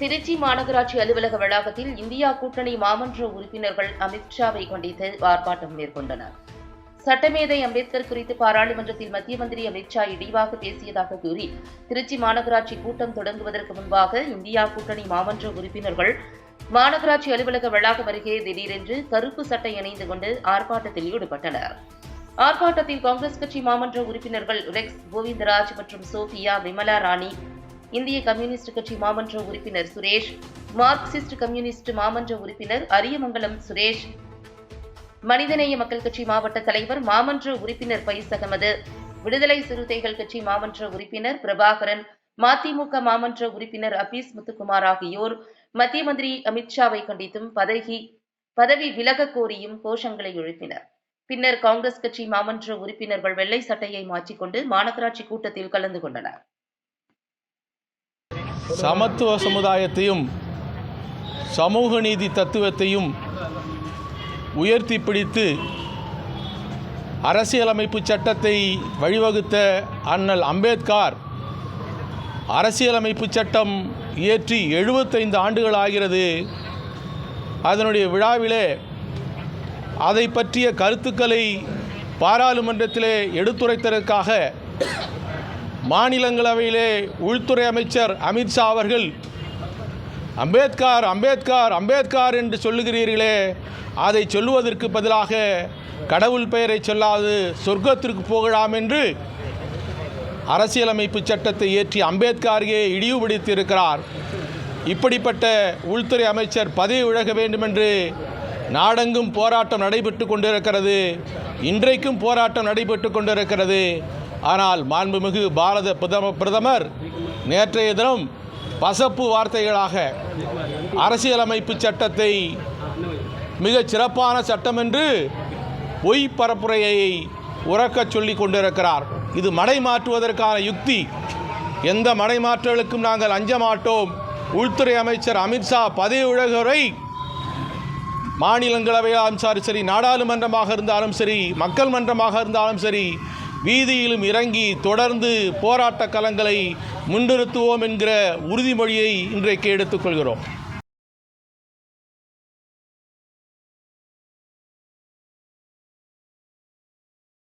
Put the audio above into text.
திருச்சி மாநகராட்சி அலுவலக வளாகத்தில் இந்தியா கூட்டணி மாமன்ற உறுப்பினர்கள் அமித்ஷாவை கண்டித்து ஆர்ப்பாட்டம் மேற்கொண்டனர். சட்டமேதை அம்பேத்கர் குறித்து பாராளுமன்றத்தில் மத்திய மந்திரி அமித்ஷா இழிவாக பேசியதாக கூறி திருச்சி மாநகராட்சி கூட்டம் தொடங்குவதற்கு முன்பாக இந்தியா கூட்டணி மாமன்ற உறுப்பினர்கள் மாநகராட்சி அலுவலக வளாகம் அருகே திடீரென்று கருப்பு சட்டை அணிந்து கொண்டு ஆர்ப்பாட்டத்தில் ஈடுபட்டனர். ஆர்ப்பாட்டத்தில் காங்கிரஸ் கட்சி மாமன்ற உறுப்பினர்கள் ரெக்ஸ் கோவிந்தராஜ் மற்றும் சோபியா விமலா ராணி இந்திய கம்யூனிஸ்ட் கட்சி மாமன்ற உறுப்பினர் சுரேஷ் மார்க்சிஸ்ட் கம்யூனிஸ்ட் மாமன்ற உறுப்பினர் அரியமங்கலம் சுரேஷ் மனிதநேய மக்கள் கட்சி மாவட்ட தலைவர் மாமன்ற உறுப்பினர் பைஸ் அகமது விடுதலை சிறுத்தைகள் கட்சி மாமன்ற உறுப்பினர் பிரபாகரன் மதிமுக மாமன்ற உறுப்பினர் அபீஸ் முத்துக்குமார் ஆகியோர் மத்திய மந்திரி அமித்ஷாவை கண்டித்தும் பதவி பதவி விலக கோரியும் கோஷங்களை எழுப்பினர். பின்னர் காங்கிரஸ் கட்சி மாமன்ற உறுப்பினர்கள் வெள்ளை சட்டையை மாற்றிக்கொண்டு மாநகராட்சி கூட்டத்தில் கலந்து கொண்டனர். சமத்துவ சமுதாயத்தையும் சமூக நீதி தத்துவத்தையும் உயர்த்தி பிடித்து அரசியலமைப்பு சட்டத்தை வழிவகுத்த அண்ணல் அம்பேத்கர் அரசியலமைப்பு சட்டம் இயற்றி எழுபத்தைந்து ஆண்டுகள் ஆகிறது. அதனுடைய விழாவிலே அதை பற்றிய கருத்துக்களை பாராளுமன்றத்திலே எடுத்துரைத்ததற்காக மாநிலங்களவையிலே உள்துறை அமைச்சர் அமித்ஷா அவர்கள் அம்பேத்கார் அம்பேத்கார் அம்பேத்கார் என்று சொல்லுகிறீர்களே அதை சொல்லுவதற்கு பதிலாக கடவுள் பெயரை சொல்லாது சொர்க்கத்திற்கு போகலாம் என்று அரசியலமைப்பு சட்டத்தை ஏற்றி அம்பேத்கரையே இழிவுபடுத்தியிருக்கிறார் இப்படிப்பட்ட உள்துறை அமைச்சர் பதவி விலக வேண்டுமென்று நாடெங்கும் போராட்டம் நடைபெற்று கொண்டிருக்கிறது இன்றைக்கும் போராட்டம் நடைபெற்று கொண்டிருக்கிறது. ஆனால் மாண்புமிகு பாரத பிரதம பிரதமர் நேற்றைய தினம் பசப்பு வார்த்தைகளாக அரசியலமைப்பு சட்டத்தை மிகச் சிறப்பான சட்டம் என்று பொய் பரப்புரையை உறக்கச் சொல்லி கொண்டிருக்கிறார். இது மடை மாற்றுவதற்கான யுக்தி. எந்த மடை மாற்றலுக்கும் நாங்கள் அஞ்ச மாட்டோம் உள்துறை அமைச்சர் அமித்ஷா பதவி உலகரை மாநிலங்களவையாக இருந்தாலும் சரி நாடாளுமன்றமாக இருந்தாலும் சரி மக்கள் மன்றமாக இருந்தாலும் சரி வீதியிலும் இறங்கி தொடர்ந்து போராட்ட களங்களை முன்னிறுத்துவோம் என்கிற உறுதிமொழியை இன்றைக்கு எடுத்துக்கொள்கிறோம்